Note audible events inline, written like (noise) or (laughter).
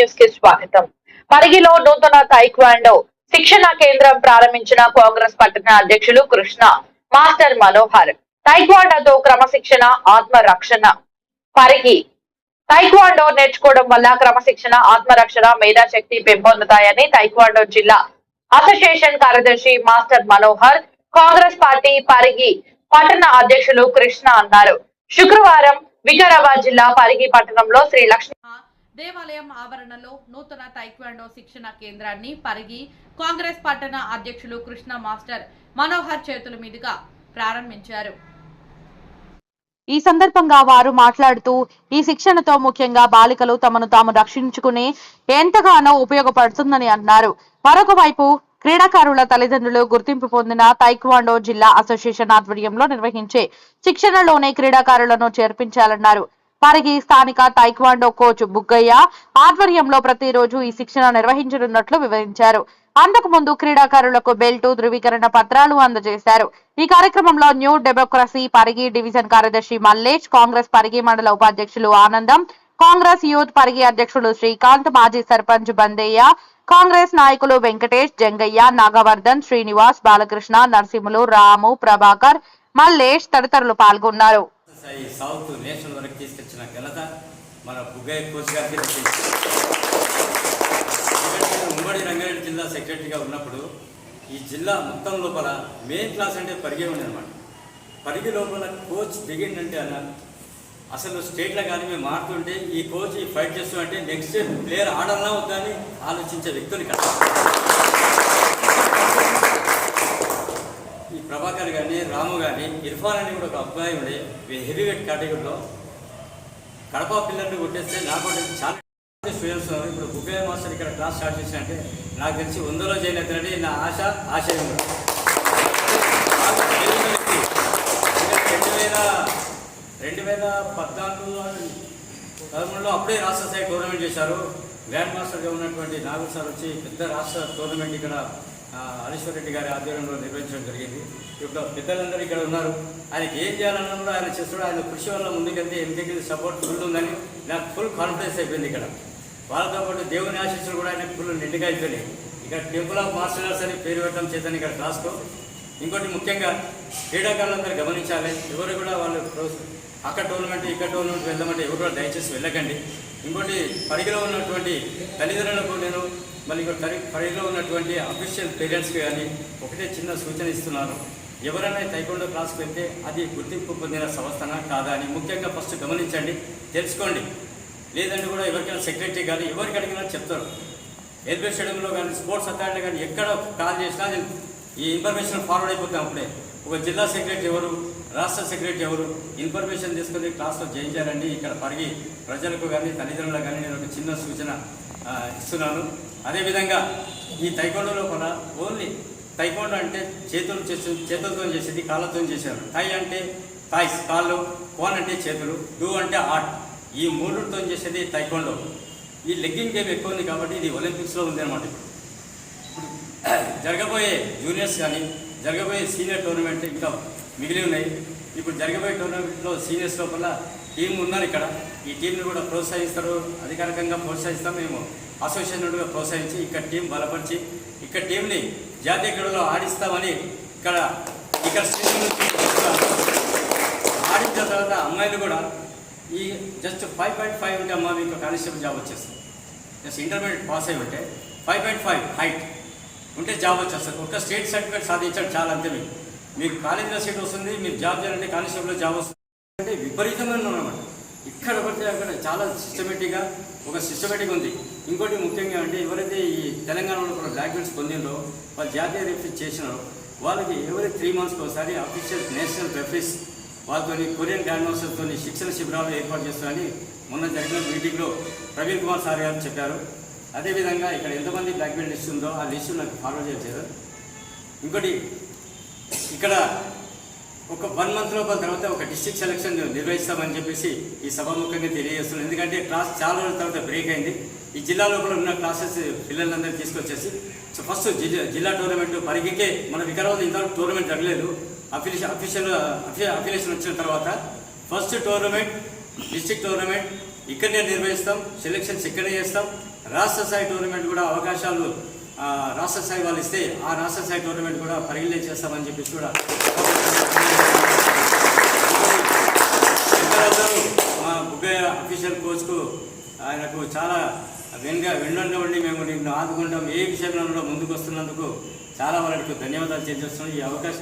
న్యూస్కి స్వాగతం. పరిగిలో నూతన తైక్వాండో శిక్షణ కేంద్రం ప్రారంభించిన కాంగ్రెస్ పట్టణ అధ్యక్షులు కృష్ణ మాస్టర్ మనోహర్. తైక్వాండోతో క్రమశిక్షణ ఆత్మరక్షణ. పరిగి. తైక్వాండో నేర్చుకోవడం వల్ల క్రమశిక్షణ ఆత్మరక్షణ మేధాశక్తి పెంపొందుతాయని తైక్వాండో జిల్లా అసోసియేషన్ కార్యదర్శి మాస్టర్ మనోహర్ కాంగ్రెస్ పార్టీ పరిగి పట్టణ అధ్యక్షులు కృష్ణ అన్నారు. శుక్రవారం వికారాబాద్ జిల్లా పరిగి పట్టణంలో శ్రీ లక్ష్మీ దేవాలయం ఆవరణలో నూతన తైక్వాండో శిక్షణ కేంద్రాన్ని పరిగి కాంగ్రెస్ పట్టణ అధ్యక్షులు కృష్ణ మాస్టర్ మనోహర్ చేతుల మీదుగా ప్రారంభించారు. ఈ సందర్భంగా వారు మాట్లాడుతూ ఈ శిక్షణతో ముఖ్యంగా బాలికలు తమను తాము రక్షించుకునే ఎంతగానో ఉపయోగపడుతుందని అన్నారు. మరొక వైపు క్రీడాకారుల తల్లిదండ్రులు గుర్తింపు పొందిన తైక్వాండో జిల్లా అసోసియేషన్ ఆధ్వర్యంలో నిర్వహించే శిక్షణలోనే క్రీడాకారులను చేర్పించాలన్నారు. వారికి స్థానిక తైక్వాండో కోచ్ బుగ్గయ్య ఆధ్వర్యంలో ప్రతిరోజు ఈ శిక్షణ నిర్వహించనున్నట్లు వివరించారు. అందుకు ముందు క్రీడాకారులకు బెల్టు ధృవీకరణ పత్రాలు అందజేశారు. ఈ కార్యక్రమంలో న్యూ డెమోక్రసీ పరిగి డివిజన్ కార్యదర్శి మల్లేష్ కాంగ్రెస్ పరిగి మండల ఉపాధ్యక్షులు ఆనందం కాంగ్రెస్ యూత్ పరిగి అధ్యక్షులు శ్రీకాంత్ మాజీ సర్పంచ్ బందయ్య కాంగ్రెస్ నాయకులు వెంకటేష్ జంగయ్య నాగవర్ధన్ శ్రీనివాస్ బాలకృష్ణ నరసింహులు రాము ప్రభాకర్ మల్లేష్ తదితరులు పాల్గొన్నారు. ఈ సౌత్ నేషనల్ వరకు తీసుకొచ్చిన ఘనత మన బుగ్గయ్య కోచ్ గారికి ఉమ్మడి రంగారెడ్డి జిల్లా సెక్రటరీగా ఉన్నప్పుడు ఈ జిల్లా మొత్తం లోపల మెయిన్ క్లాస్ అంటే పరిగే ఉండేదన్నమాట. పరిగి లోపల కోచ్ దిగిండంటే అన్న అసలు స్టేట్లో కానీ మేము మారుతుంటే ఈ కోచ్ ఈ ఫైట్ చేస్తామంటే నెక్స్ట్ ప్లేయర్ ఆడాలన్నా వద్దని ఆలోచించే వ్యక్తులు కదా ఈ ప్రభాకర్ కానీ రాము కానీ ఇర్ఫాన్ అని కూడా ఒక అబ్బాయి ఉండే. హెవీ వెయిట్ కేటగిరీలో కడప పిల్లల్ని కొట్టేస్తే నాకు చాలా స్టూడెంట్స్ ఉన్నారు. ఇప్పుడు బుగ్గయ్య మాస్టర్ ఇక్కడ క్లాస్ స్టార్ట్ చేసినట్టే నాకు తెలిసి వందలో జాయిన్ అవుతారని నా ఆశ ఆశయం కూడా. రెండు వేల రెండు వేల పద్నాలుగు పదమూడులో అప్పుడే రాష్ట్ర స్థాయి టోర్నమెంట్ చేశారు. గ్రాండ్ మాస్టర్గా ఉన్నటువంటి నాగర్ సార్ వచ్చి పెద్ద రాష్ట్ర టోర్నమెంట్ ఇక్కడ హరీశ్వర్ రెడ్డి గారి ఆధ్వర్యంలో నిర్వహించడం జరిగింది. ఇప్పుడు పెద్దలందరూ ఇక్కడ ఉన్నారు. ఆయనకి ఏం చేయాలన్నా కూడా ఆయన చేస్తున్నాడు. ఆయన కృషి వల్ల ముందుకెళ్తే ఎందుకంటే సపోర్ట్ ఫుల్ ఉందని నాకు ఫుల్ కాన్ఫిడెన్స్ అయిపోయింది ఇక్కడ. వాళ్ళతో పాటు దేవుని ఆశీస్సులు కూడా ఆయన ఫుల్ నిండుగా అయిపోయినాయి. ఇక్కడ టెంపుల్ ఆఫ్ మాస్టర్స్ అని పేరు పెట్టడం చేతని ఇక్కడ క్లాస్లో ఇంకోటి ముఖ్యంగా క్రీడాకారులందరూ గమనించాలి. ఎవరు కూడా వాళ్ళు అక్కడ టోర్నమెంట్ ఇక్కడ టోర్నమెంట్ వెళ్దామంటే ఎవరు కూడా దయచేసి వెళ్ళకండి. ఇంకోటి పరిగిలో ఉన్నటువంటి తల్లిదండ్రులకు నేను మళ్ళీ ఇక్కడ పరి పరిగిలో ఉన్నటువంటి అఫీషియల్ పేరెంట్స్కి కానీ ఒకటే చిన్న సూచన ఇస్తున్నాను. ఎవరైనా తైకొండ క్లాస్కి వెళ్తే అది గుర్తింపు పొందిన సంస్థనా కాదా అని ముఖ్యంగా ఫస్ట్ గమనించండి తెలుసుకోండి. లేదంటే కూడా ఎవరికైనా సెక్రటరీ కానీ ఎవరికి అడిగినా చెప్తారు. ఎల్బీ స్టేడియంలో కానీ స్పోర్ట్స్ అథారిటీ కానీ ఎక్కడ కాల్ చేసినా నేను ఈ ఇన్ఫర్మేషన్ ఫార్వర్డ్ అయిపోతాం అప్పుడే. ఒక జిల్లా సెక్రటరీ ఎవరు రాష్ట్ర సెక్రటరీ ఎవరు? ఇన్ఫర్మేషన్ తీసుకొని క్లాస్లో చేయించాలండి ఇక్కడ పరిగి ప్రజలకు కానీ తల్లిదండ్రులకు కానీ నేను ఒక చిన్న సూచన ఇస్తున్నాను. అదేవిధంగా ఈ తైకొండలో కూడా ఓన్లీ తైకొండ అంటే చేతులు చేసి చేతులతో చేసేది కాళ్ళతో చేశారు టై అంటే థాయ్స్ కాళ్ళు కోన్ అంటే చేతులు డూ అంటే ఆర్ట్ ఈ మూడుతో చేసేది తైకొండో. ఈ లెగ్గింగ్ గేమ్ ఎక్కువ ఉంది కాబట్టి ఇది ఒలింపిక్స్లో ఉంది అనమాట ఇప్పుడు. (clears throat) జరగబోయే జూనియర్స్ కానీ జరగబోయే సీనియర్ టోర్నమెంట్ ఇంకా మిగిలి ఉన్నాయి. ఇప్పుడు జరగబోయే టోర్నమెంట్లో సీనియర్స్ లోపల టీం ఉన్నారు ఇక్కడ. ఈ టీంని కూడా ప్రోత్సహిస్తారు. అధికారికంగా ప్రోత్సహిస్తాం మేము. అసోసియేషన్గా ప్రోత్సహించి ఇక్కడ టీం బలపరిచి ఇక్కడ టీంని జాతీయ క్రీడలో ఆడిస్తామని ఇక్కడ ఇక్కడ శ్రేణులను ఆడించిన తర్వాత అమ్మాయిలు కూడా ఈ జస్ట్ ఫైవ్ పాయింట్ ఫైవ్ ఉంటే అమ్మ మీకు కానిస్టేబుల్ జాబ్ వచ్చేస్తుంది. జస్ట్ ఇంటర్మీడియట్ పాస్ అయి ఉంటే ఫైవ్ పాయింట్ ఫైవ్ హైట్ ఉంటే జాబ్ వచ్చేస్తుంది. ఒక స్టేట్ సర్టిఫికేట్ సాధించడం చాలా అంతే మీకు. మీకు కాలేజీలో సీట్ వస్తుంది మీరు జాబ్ చేయాలంటే కానిస్టేబుల్ జాబ్ వస్తుంది. అంటే విపరీతమైన ఉన్నమాట ఇక్కడ పడితే అక్కడ చాలా సిస్టమేటిక్గా ఒక సిస్టమేటిక్ ఉంది. ఇంకోటి ముఖ్యంగా అంటే ఎవరైతే ఈ తెలంగాణలో కూడా డాక్యుమెంట్స్ పొందిందో వాళ్ళు జాతీయ రిఫరెన్స్ చేసినారో వాళ్ళకి ఎవరి త్రీ మంత్స్కి ఒకసారి అఫీషియల్ నేషనల్ రెఫరీస్ వాళ్ళతో కొరియన్ గ్రాండ్ మాస్టర్తో శిక్షణ శిబిరాలు ఏర్పాటు చేస్తారని మొన్న జరిగిన మీటింగ్లో ప్రవీణ్ కుమార్ సార్ గారు చెప్పారు. అదేవిధంగా ఇక్కడ ఎంతమంది బ్లాక్ బెల్ట్ లిస్ట్ ఉందో ఆ లిస్టు నాకు ఫార్వర్డ్ చేశారు. ఇంకోటి ఇక్కడ ఒక వన్ మంత్ లోపల తర్వాత ఒక డిస్టిక్ సెలక్షన్ నిర్వహిస్తామని చెప్పేసి ఈ సభాముఖంగా తెలియజేస్తున్నాను ఎందుకంటే క్లాస్ చాలా రోజుల తర్వాత బ్రేక్ అయింది. ఈ జిల్లా లోపల ఉన్న క్లాసెస్ పిల్లలందరూ తీసుకొచ్చేసి సో ఫస్ట్ జిల్లా జిల్లా టోర్నమెంట్ పరిగికే మన వికారాబాద్ ఇంతవరకు టోర్నమెంట్ జరగలేదు. అఫిలియేషన్ అఫీషియల్ అఫిలియేషన్ వచ్చిన తర్వాత ఫస్ట్ టోర్నమెంట్ డిస్ట్రిక్ట్ టోర్నమెంట్ ఇక్కడనే నిర్వహిస్తాం. సెలక్షన్స్ ఇక్కడే చేస్తాం. రాష్ట్ర స్థాయి టోర్నమెంట్ కూడా అవకాశాలు రాష్ట్ర స్థాయి వాళ్ళు ఇస్తే ఆ రాష్ట్ర స్థాయి టోర్నమెంట్ కూడా పరిగణన చేస్తామని చెప్పేసి కూడా పెద్దలందరూ మా బుగ్గయ్య అఫీషియల్ కోచ్కు ఆయనకు చాలా వెనుక వెన్నంగా ఉండి మేము నిన్ను ఆదుకుంటాం. ఏ విషయంలో కూడా ముందుకు వస్తున్నందుకు చాలా వాళ్ళకి ధన్యవాదాలు తెలియజేస్తున్నాం. ఈ అవకాశం